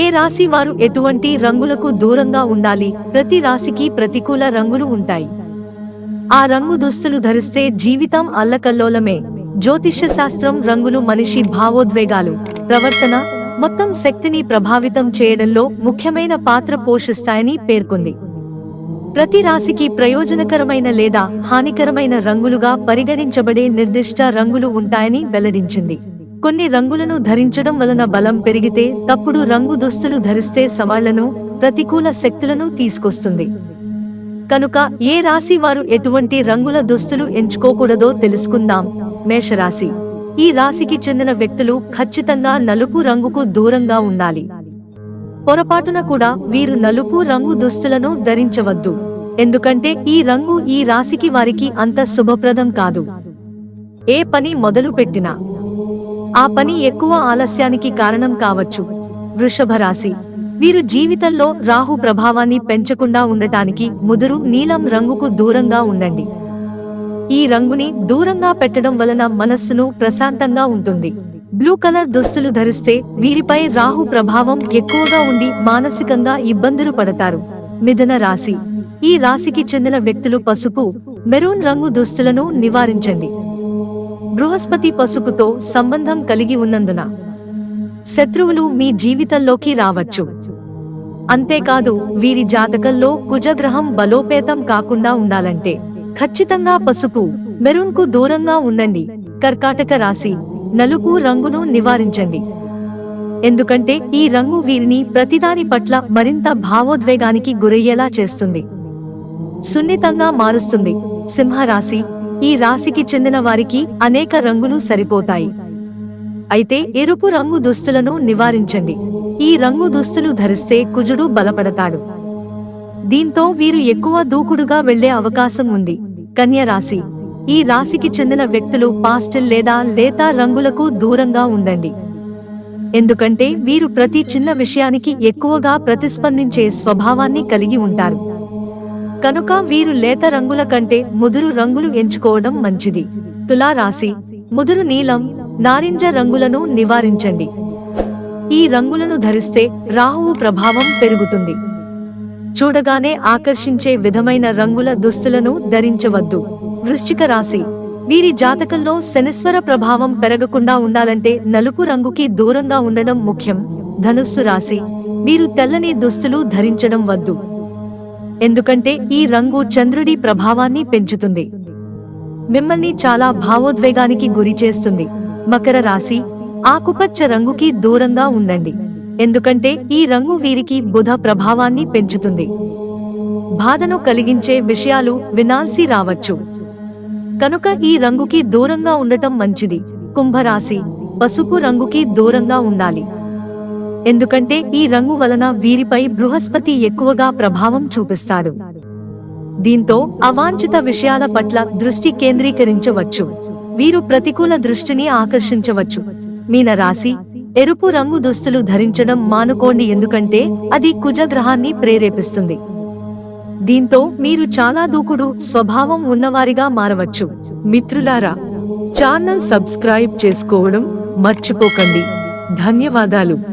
ఏ రాశి వారు ఎటువంటి రంగులకు దూరంగా ఉండాలి? ప్రతి రాశికి ప్రతికూల రంగులు ఉంటాయి. ఆ రంగు దుస్తులు ధరిస్తే జీవితం అల్లకల్లోలమే. జ్యోతిష్య శాస్త్రం రంగులు మనిషి భావోద్వేగాలు ప్రవర్తన మొత్తం శక్తిని ప్రభావితం చేయడంలో ముఖ్యమైన పాత్ర పోషిస్తాయని పేర్కొంది. ప్రతి రాశికి ప్రయోజనకరమైన లేదా హానికరమైన రంగులుగా పరిగణించబడే నిర్దిష్ట రంగులు ఉంటాయని వెల్లడించింది. కొన్ని రంగులను ధరించడం వలన బలం పెరిగితే తప్పుడు రంగు దుస్తులు ధరిస్తే సవాళ్ళను ప్రతికూల శక్తులను తీసుకొస్తుంది. కనుక ఏ రాశి వారు ఎటువంటి రంగుల దుస్తులు ఎంచుకోకూడదో తెలుసుకుందాం. మేషరాశి. ఈ రాశికి చెందిన వ్యక్తులు ఖచ్చితంగా నలుపు రంగుకు దూరంగా ఉండాలి. పొరపాటున కూడా వీరు నలుపు రంగు దుస్తులను ధరించవద్దు. ఎందుకంటే ఈ రంగు ఈ రాశికి వారికి అంత శుభప్రదం కాదు. ఏ పని మొదలు పెట్టినా ఆ పని ఎక్కువ ఆలస్యానికి కారణం కావచ్చు. వృషభ రాశి వీరు జీవితంలో రాహు ప్రభావాన్ని పెంచకుండా ఉండటానికి ముదురు నీలం రంగుకు దూరంగా ఉండండి. ఈ రంగుని దూరంగా పెట్టడం వలన మనస్సును ప్రశాంతంగా ఉంటుంది. బ్లూ కలర్ దుస్తులు ధరిస్తే వీరిపై రాహు ప్రభావం ఎక్కువగా ఉండి మానసికంగా ఇబ్బందులు పడతారు. మిథున రాశి. ఈ రాశికి చెందిన వ్యక్తులు పసుపు మెరూన్ రంగు దుస్తులను నివారించండి. బృహస్పతి పసుపుతో సంబంధం కలిగి ఉన్నందున శత్రువులు మీ జీవితంలోకి రావచ్చు. అంతేకాదు వీరి జాతకంలో కుజగ్రహం బలోపేతం కాకుండా ఉండాలంటే ఖచ్చితంగా పసుపు మెరూన్కు దూరంగా ఉండండి. కర్కాటక రాశి నలుపు రంగును నివారించండి. ఎందుకంటే ఈ రంగు వీరిని ప్రతిదాని పట్ల మరింత భావోద్వేగానికి గురయ్యేలా చేస్తుంది. సున్నితంగా మారుస్తుంది. సింహరాశి ఈ రాశికి చెందిన వారికి అనేక రంగులు సరిపోతాయి. అయితే ఎరుపు రంగు దుస్తులను నివారించండి. ఈ రంగు దుస్తులు ధరిస్తే కుజుడు బలపడతాడు. దీంతో వీరు ఎక్కువ దూకుడుగా వెళ్ళే అవకాశం ఉంది. కన్య రాశి. ఈ రాశికి చెందిన వ్యక్తులు పాస్టిల్ లేదా లేత రంగులకు దూరంగా ఉండండి. ఎందుకంటే వీరు ప్రతి చిన్న విషయానికి ఎక్కువగా ప్రతిస్పందించే స్వభావాన్ని కలిగి ఉంటారు. కనుక వీరు లేత రంగుల కంటే ముదురు రంగులు ఎంచుకోవడం మంచిది. తులారాశి ముదురు నీలం నారింజ రంగులను నివారించండి. ఈ రంగులను ధరిస్తే రాహువు ప్రభావం పెరుగుతుంది. చూడగానే ఆకర్షించే విధమైన రంగుల దుస్తులను ధరించవద్దు. వృశ్చిక రాశి వీరి జాతకంలో శనిస్వర ప్రభావం పెరగకుండా ఉండాలంటే నలుపు రంగుకి దూరంగా ఉండడం ముఖ్యం. ధనుస్సు రాశి వీరు తెల్లని దుస్తులు ధరించడం వద్దు. ఎందుకంటే ఈ రంగు చంద్రుడి ప్రభావాన్ని పెంచుతుంది. మిమ్మల్ని చాలా భావోద్వేగానికి గురి చేస్తుంది. మకర రాశి ఆకుపచ్చ రంగుకి దూరంగా ఉండండి. ఎందుకంటే ఈ రంగు వీరికి బుధ ప్రభావాన్ని పెంచుతుంది. బాధను కలిగించే విషయాలు వినాల్సి రావచ్చు. కనుక ఈ రంగుకి దూరంగా ఉండటం మంచిది. కుంభరాశి పసుపు రంగుకి దూరంగా ఉండాలి. ఎందుకంటే ఈ రంగు వలన వీరిపై బృహస్పతి ఎక్కువగా ప్రభావం చూపిస్తాడు. దీంతో అవాంఛిత విషయాల పట్ల దృష్టి కేంద్రీకరించవచ్చు. వీరు ప్రతికూల దృష్టిని ఆకర్షించవచ్చు. మీన రాశి ఎరుపు రంగు దుస్తులు ధరించడం మానుకోండి ఎందుకంటే అది కుజగ్రహాన్ని ప్రేరేపిస్తుంది. దీంతో మీరు చాలా దూకుడు స్వభావం ఉన్నవారిగా మారవచ్చు. మిత్రులారా ఛానల్ సబ్స్క్రైబ్ చేసుకోవడం మర్చిపోకండి. ధన్యవాదాలు.